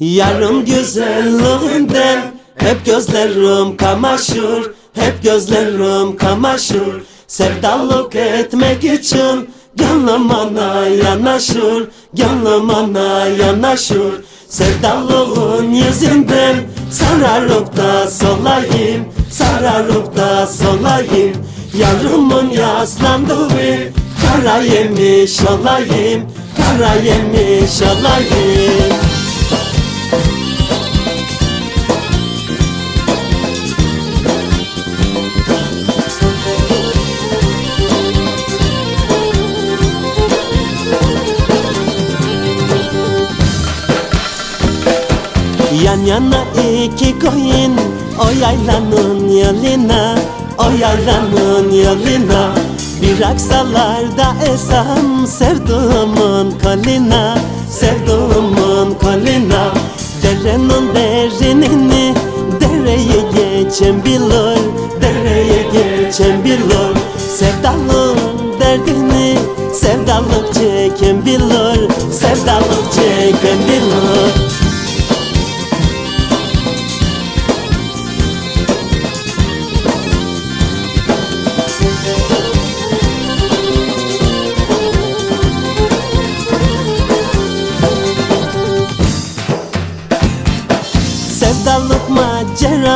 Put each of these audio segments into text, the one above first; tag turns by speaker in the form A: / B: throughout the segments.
A: Yarım güzelliğinden hep gözlerim kamaşır Hep gözlerim kamaşır. Sevdalık etmek için Gönlüm ona yanaşır Gönlüm ona yanaşır. Sevdalığın yüzünden Sararıp da solayım Sararıp da solayım. Yarımın yaslandığı Kara yemiş olayım Kara yemiş olayım Yan yana iki koyun O yaylanın yoluna O yaylanın yoluna. Bir aksalarda esam Sevduğumun kolina Sevduğumun kolina Derenin derinini Dereye geçen bilir Dereye geçen bilir Sevdalın derdini Sevdalık çeken bilir Sevdalık çeken bilir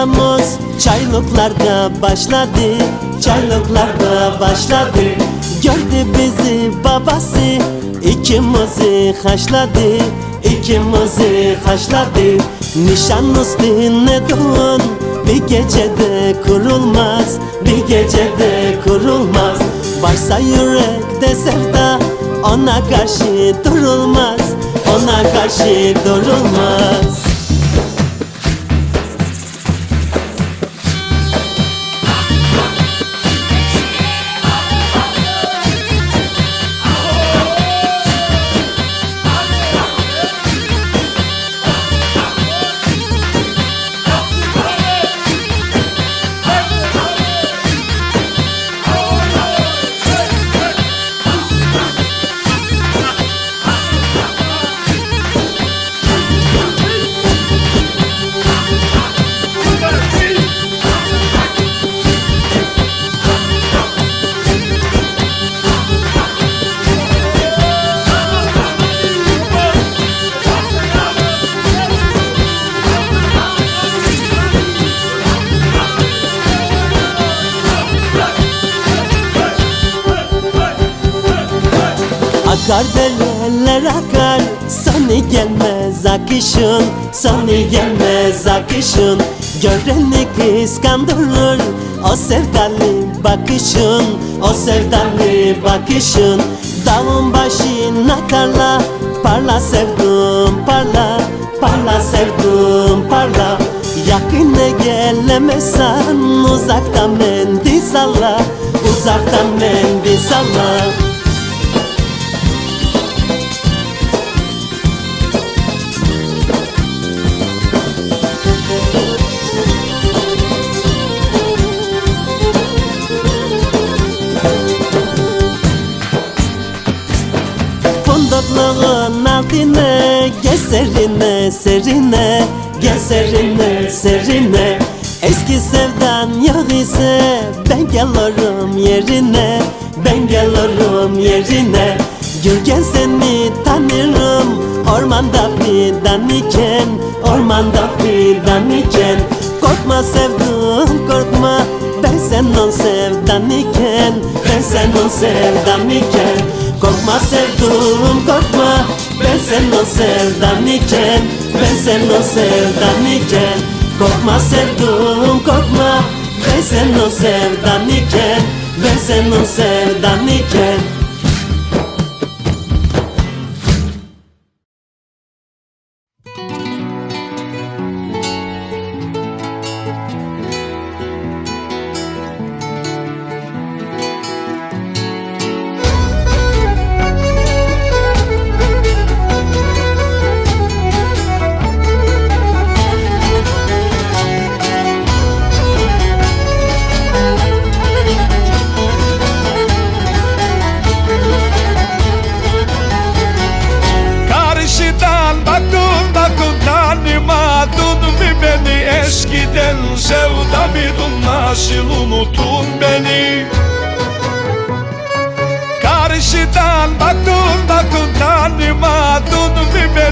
A: maceramız çaylıklarda başladı Çaylıklarda başladı. Gördü bizi babası ikimizi haşladı ikimizi haşladı. Nişan üstüne doğun bir gecede kurulmaz Bir gecede kurulmaz. Varsa yürekte sevda ona karşı durulmaz Ona karşı durulmaz Akar deleler akar. Sani gelmez akışın Sani gelmez akışın. Göreni kıskandırır O sevdalı bakışın O sevdalı bakışın. Dağın başına karla Parla sevdum parla Parla sevdum parla. Yakına gelemezsen Uzaktan mendil salla Uzaktan mendil salla Fındıklığın altına Geserine serine Geserine serine Eski sevdan yok ise Ben gelirim yerine Ben gelirim yerine. Gürgen seni tanırım Ormanda fidan iken Ormanda fidan iken. Korkma sevdum korkma Ben senin sevdan iken Ben senin sevdan iken. Korkma sevdum korkma Senin sevdan iken Ben senin sevdan iken Korkma sevdum korkma. Ben senin sevdan iken Ben senin sevdan iken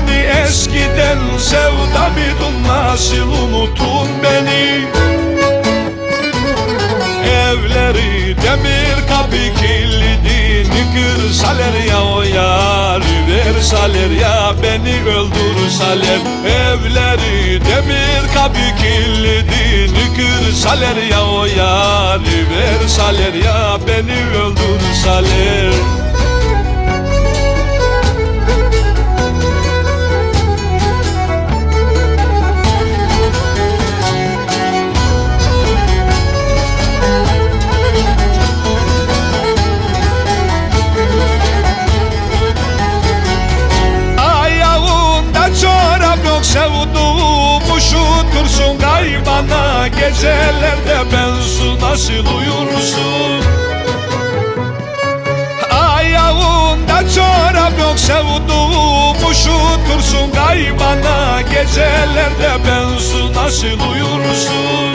B: beni Eskiden sevdamydın nasıl unuttun beni? Evleri demir kapı kilidini kırsaler ya o yar Versaler ya beni öldürsaler Evleri demir kapı kilidini kırsaler ya o yar Versaler ya beni öldürsaler gaybana Gecelerde bensu nasıl uyursun? Ayağında çorap yok sevduğum üşütürsün gaybana Gecelerde bensu nasıl uyursun?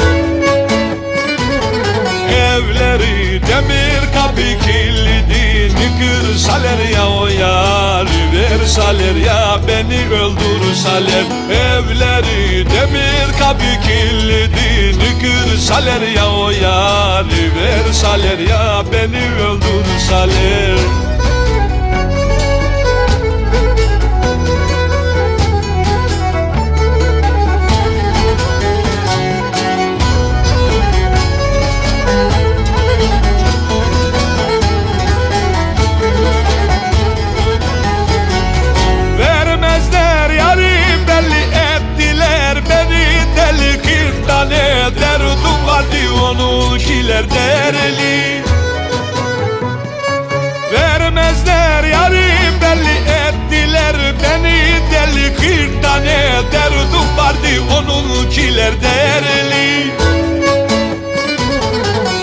B: Evleri demir kapı kilidini kırsaler ya o yar Versaler ya beni öldürsaler Evleri demir kapı kilidini kırsaler ya o yar Versaler ya beni öldürsaler vardı onunkiler derli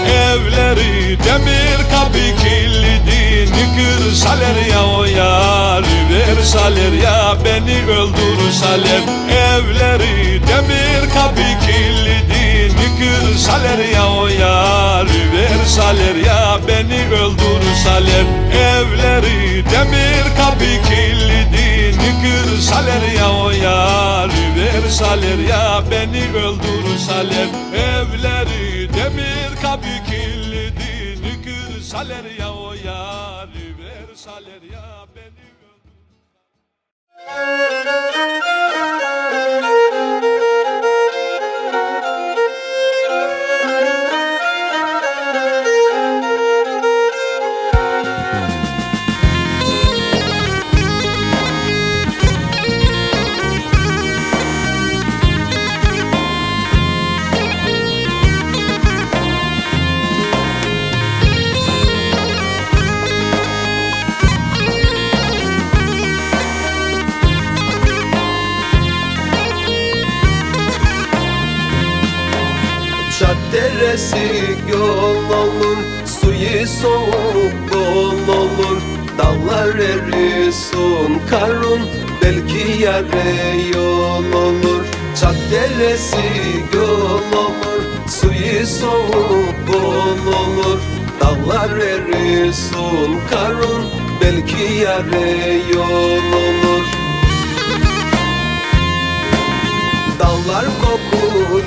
B: Evleri demir kapı kilidini kırsaler ya o yar Versaler ya beni öldürsaler Evleri demir kapı kilidini kırsaler ya o yar Versaler ya beni öldürsaler Evleri demir kapı öldürsaler Evleri demir kapı kilidini kırsaler ya o yar Versaler ya beni. öldürsaler
C: Deresi yol olur Suyu soğuk bol olur. Dağlar erisun karun Belki yare yol olur. Çat deresi yol olur Suyu soğuk bol olur. Dağlar erisun karun Belki yare yol olur. Dağlar kokulu